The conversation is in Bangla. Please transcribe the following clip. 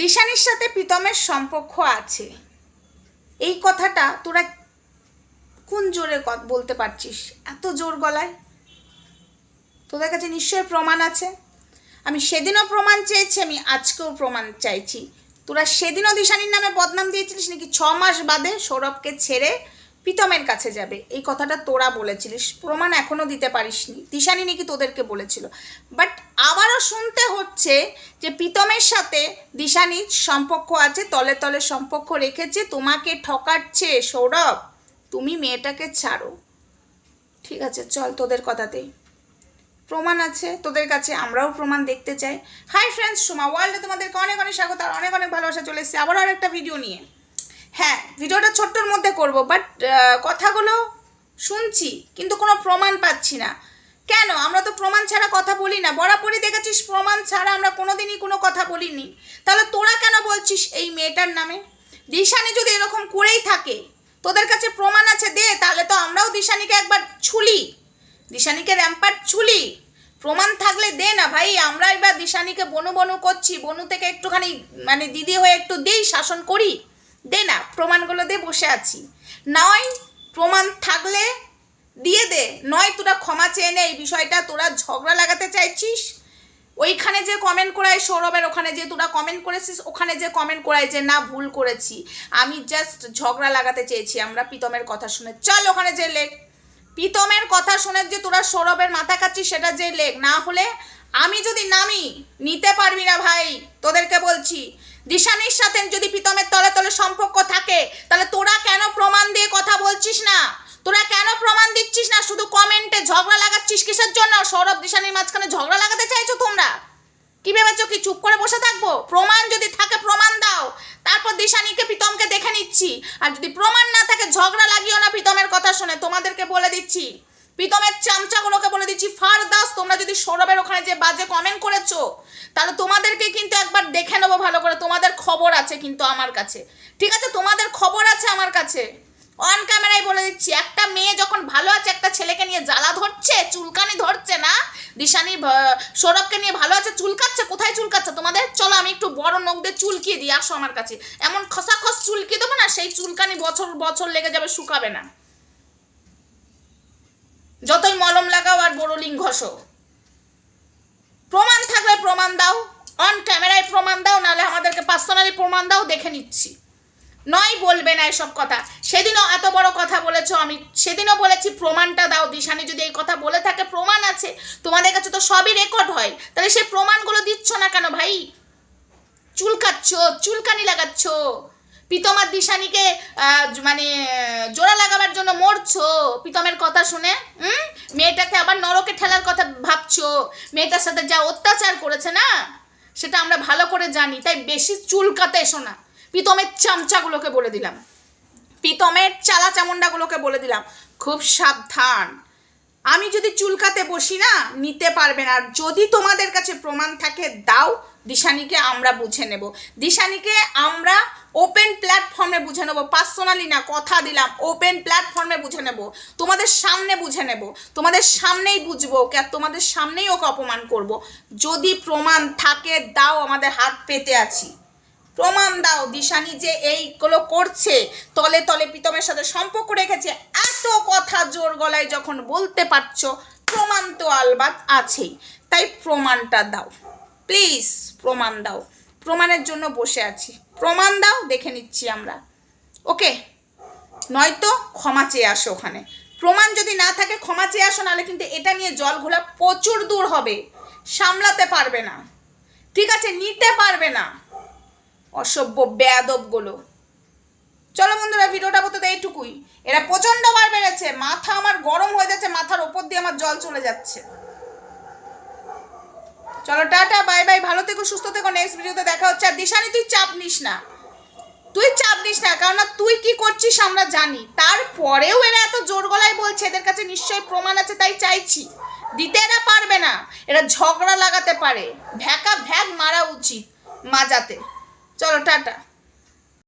দিশানির সাথে প্রীতমের সম্পর্ক আছে। এই কথাটা তোরা কোন জোরে বলতে পারছিস? এত জোর গলায়? তোদের কাছে নিশ্চয় প্রমাণ আছে। আমি সেদিনও প্রমাণ চেয়েছি, আমি আজকেও প্রমাণ চাইছি। তোরা সেদিনও দিশানির নামে বদনাম দিয়েছিলিস নাকি ছ মাস বাদে সৌরভকে ছেড়ে প্রীতমের কাছে যাবে। এই কথাটা তোরা বলেছিলিস, প্রমাণ এখনও দিতে পারিসনি। দিশানি নাকি তোদেরকে বলেছিল। বাট আবারও শুনতে হচ্ছে যে প্রীতমের সাথে দিশানির সম্পর্ক আছে, তলে তলে সম্পর্ক রেখেছে, তোমাকে ঠকাচ্ছে। সৌরভ, তুমি মেয়েটাকে ছাড়ো। ঠিক আছে, চল তোদের কথাতেই। প্রমাণ আছে তোদের কাছে, আমরাও প্রমাণ দেখতে চাই। হাই ফ্রেন্ডস সোমা ওয়ার্ল্ডে তোমাদেরকে অনেক অনেক স্বাগত, আর অনেক অনেক ভালোবাসা চলে এসেছে। আবারও আর একটা ভিডিও নিয়ে। হ্যাঁ ভিডিওটা ছোট্টর মধ্যে করব বাট কথাগুলো শুনছি, কিন্তু কোনো প্রমাণ পাচ্ছি না। কেন? আমরা তো প্রমাণ ছাড়া কথা বলি না। বরাবরই দেখেছিস, প্রমাণ ছাড়া আমরা কোনোদিনই কোনো কথা বলিনি। তাহলে তোরা কেন বলছিস এই মেয়েটার নামে? দিশানি যদি এরকম করেই থাকে, তোদের কাছে প্রমাণ আছে, দে, তাহলে তো আমরাও দিশানিকে একবার ছুলি। দিশানিকে র্যাম্পার ছুলি। প্রমাণ থাকলে দে না ভাই, আমরা এবার দিশানিকে বনু বনু করছি, বনু থেকে একটুখানি মানে দিদি হয়ে একটু দেই, শাসন করি। দে না, প্রমাণগুলো দিয়ে বসে আছি। নয়, প্রমাণ থাকলে দিয়ে দে। নয়, তোরা ক্ষমা চেয়ে নে, এই বিষয়টা তোরা ঝগড়া লাগাতে চাইছিস? ওইখানে যে কমেন্ট করায় সৌরভের, ওখানে যে তোরা কমেন্ট করেছিস, ওখানে যে কমেন্ট করায় যে না, ভুল করেছি। আমি জাস্ট ঝগড়া লাগাতে চেয়েছি, আমরা প্রীতমের কথা শুনে। চল ওখানে যে লেখ প্রীতমের কথা শুনে যে তোরা সৌরভের মাথা খাচ্ছিস, সেটা যে লেখ না হলে আমি যদি নামি, নিতে পারবি না ভাই, তোদেরকে বলছি। দিশানির সাথে যদি প্রীতমের তলে তলে সম্পর্ক থাকে তাহলে তোরা কেন প্রমাণ দিয়ে কথা বলছিস না তোরা কেন প্রমাণ দিচ্ছিস না শুধু কমেন্টে ঝগড়া লাগাচ্ছিস কিসের জন্য সৌরভ দিশানির মাঝখানে ঝগড়া লাগাতে চাইছো তোমরা? কি ভেবেছো কি চুপ করে বসে থাকব? প্রমাণ যদি থাকে, প্রমাণ দাও। তারপর দিশানিকে, প্রীতমকে দেখে নিচ্ছি। আর যদি প্রমাণ না থাকে, ঝগড়া লাগিও না প্রীতমের কথা শুনে। তোমাদেরকে বলে দিচ্ছি। প্রীতমের চামচাগুলোকে বলে দিচ্ছি ফার দাস তোমরা যদি সৌরভের ওখানে যে বাজে কমেন্ট করেছ, তাহলে তোমাদেরকে কিন্তু একবার দেখে নেব ভালো করে। তোমাদের খবর আছে কিন্তু আমার কাছে। ঠিক আছে? তোমাদের খবর আছে আমার কাছে। অন ক্যামেরায় বলে দিচ্ছি, একটা মেয়ে যখন ভালো আছে, একটা ছেলেকে নিয়ে জ্বালা ধরছে, চুলকানি ধরছে না? দিশানি সৌরভকে নিয়ে ভালো আছে, চুলকাচ্ছে? কোথায় চুলকাচ্ছে তোমাদের? চলো আমি একটু বড় নখ দিয়ে চুলকিয়ে দিই, আসো আমার কাছে। এমন খসাখস চুলকিয়ে দেবো না, সেই চুলকানি বছর বছর লেগে যাবে, শুকাবে না। যতই মলম লাগাও আর বোরোলিং ঘষো। প্রমাণ থাকলে প্রমাণ দাও অন ক্যামেরায় প্রমাণ দাও, নাহলে আমাদেরকে পার্সোনালি প্রমাণ দাও, দেখে নিচ্ছি। নয় বলবে না এসব কথা। সেদিনও এত বড় কথা বলেছ আমি। সেদিনও বলেছি, প্রমাণটা দাও। দিশানি যদি এই কথা বলে থাকে, প্রমাণ আছে। তোমাদের কাছে তো সবই রেকর্ড হয়। তাহলে সেই প্রমাণগুলো দিচ্ছ না কেন ভাই? চুলকাচ্ছ, চুলকানি লাগাচ্ছ। প্রীতমার দিশানিকে মানে জোড়া লাগাবার জন্য মরছো। প্রীতমের কথা শুনে, হুম? মেয়েটাকে আবার নরকে ঠেলার কথা ভাবছ। মেয়েটার সাথে যা অত্যাচার করেছে না? সেটা আমরা ভালো করে জানি। তাই বেশি চুলকাতে এসো না। প্রীতমের চামচাগুলোকে বলে দিলাম। প্রীতমের চালা চামুন্ডাগুলোকে বলে দিলাম। খুব সাবধান। আমি যদি চুলকাতে বসি না, নিতে পারবে না। আর যদি তোমাদের কাছে প্রমাণ থাকে, দাও, দিশানিকে আমরা বুঝে নেব। দিশানিকে আমরা ওপেন প্ল্যাটফর্মে বুঝে নেব। পার্সোনালি না, কথা দিলাম ওপেন প্ল্যাটফর্মে বুঝে নেব। তোমাদের সামনে বুঝে নেব। তোমাদের সামনেই বুঝব ওকে আর তোমাদের সামনেই ওকে অপমান করব। যদি প্রমাণ থাকে, দাও, আমাদের হাত পেতে আছি। প্রমাণ দাও, দিশানি যে এইগুলো করছে। তলে তলে প্রীতমের সাথে সম্পর্ক রেখেছে। এত কথা জোর গলায় যখন বলতে পারছ, প্রমাণ তো আলবাত আছেই। তাই প্রমাণটা দাও। প্লিজ, প্রমাণ দাও। প্রমাণের জন্য বসে আছি। প্রমাণ দাও, দেখে নিচ্ছি আমরা। ওকে? নয়তো ক্ষমা চেয়ে আসো ওখানে। প্রমাণ যদি না থাকে, ক্ষমা চেয়ে আসো, নাহলে কিন্তু এটা নিয়ে জল ঘোলা প্রচুর দূর হবে। সামলাতে পারবে না। ঠিক আছে, নিতে পারবে না। অসভ্য বেয়াদবগুলো। চলো বন্ধুরা, ভিডিওটা বলতে এইটুকুই। এরা প্রচণ্ড বার বেড়েছে মাথা আমার গরম হয়ে যাচ্ছে, মাথার ওপর দিয়ে আমার জল চলে যাচ্ছে। চলো, টাটা, বাই বাই, ভালো থেকো, সুস্থ থেকো। নেক্সট ভিডিওতে দেখা হচ্ছে। আর দিশানি, তুই চাপ নিস না। তুই চাপ নিস না কারণ তুই কি করছিস আমরা জানি। তারপরেও এরা এত জোর গলায় বলছে, এদের কাছে নিশ্চয়ই প্রমাণ আছে, তাই চাইছি। দিতে এরা পারবে না। এরা ঝগড়া লাগাতে পারে। ভ্যাকা ভ্যাক মারা উচিত। মাজাতে। চলো টাটা।